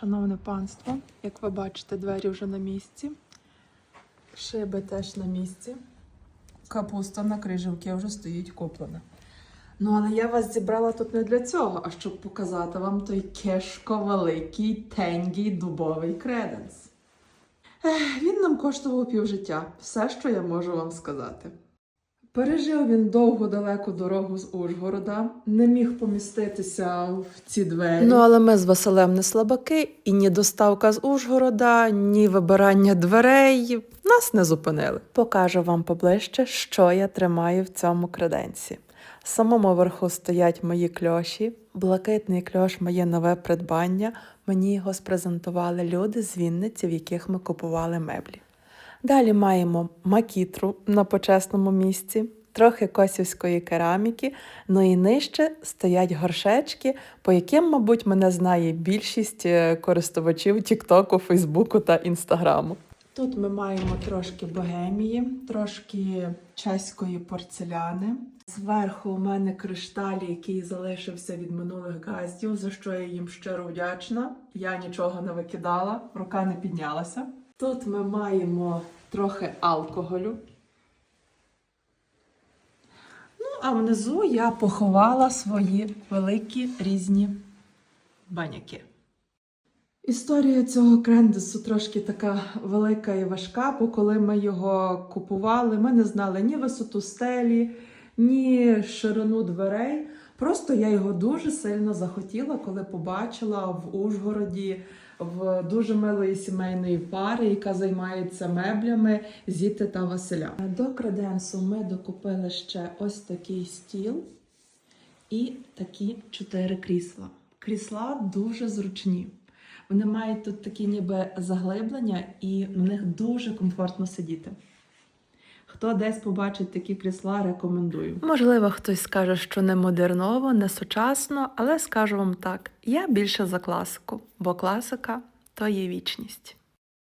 Шановне панство, як ви бачите, двері вже на місці. Шиби теж на місці. Капуста на крижівки вже стоїть куплена. Ну, але я вас зібрала тут не для цього, а щоб показати вам той кешко великий тенький дубовий креденс. Ех, він нам коштував півжиття. Все, що я можу вам сказати. Пережив він довгу далеку дорогу з Ужгорода, не міг поміститися в ці двері. Ну, але ми з Василем не слабаки, і ні доставка з Ужгорода, ні вибирання дверей нас не зупинили. Покажу вам поближче, що я тримаю в цьому креденсі. В самому верху стоять мої кльоші. Блакитний кльош моє нове придбання. Мені його спрезентували люди з Вінниці, в яких ми купували меблі. Далі маємо макітру на почесному місці, трохи косівської кераміки, ну і нижче стоять горшечки, по яким, мабуть, мене знає більшість е, користувачів Тіктоку, Фейсбуку та Інстаграму. Тут ми маємо трошки богемії, трошки чеської порцеляни. Зверху у мене кришталь, який залишився від минулих газдів, за що я їм щиро вдячна. Я нічого не викидала, рука не піднялася. Тут ми маємо трохи алкоголю. Ну, а внизу я поховала свої великі різні баняки. Історія цього крендесу трошки така велика і важка, бо коли ми його купували, ми не знали ні висоту стелі, ні ширину дверей. Просто я його дуже сильно захотіла, коли побачила в Ужгороді в дуже милої сімейної пари, яка займається меблями Зіти та Василя. До креденсу ми докупили ще ось такий стіл і такі чотири крісла. Крісла дуже зручні. Вони мають тут такі ніби заглиблення, і в них дуже комфортно сидіти. Хто десь побачить такі крісла, рекомендую. Можливо, хтось скаже, що не модерново, не сучасно, але скажу вам так: я більше за класику, бо класика то є вічність.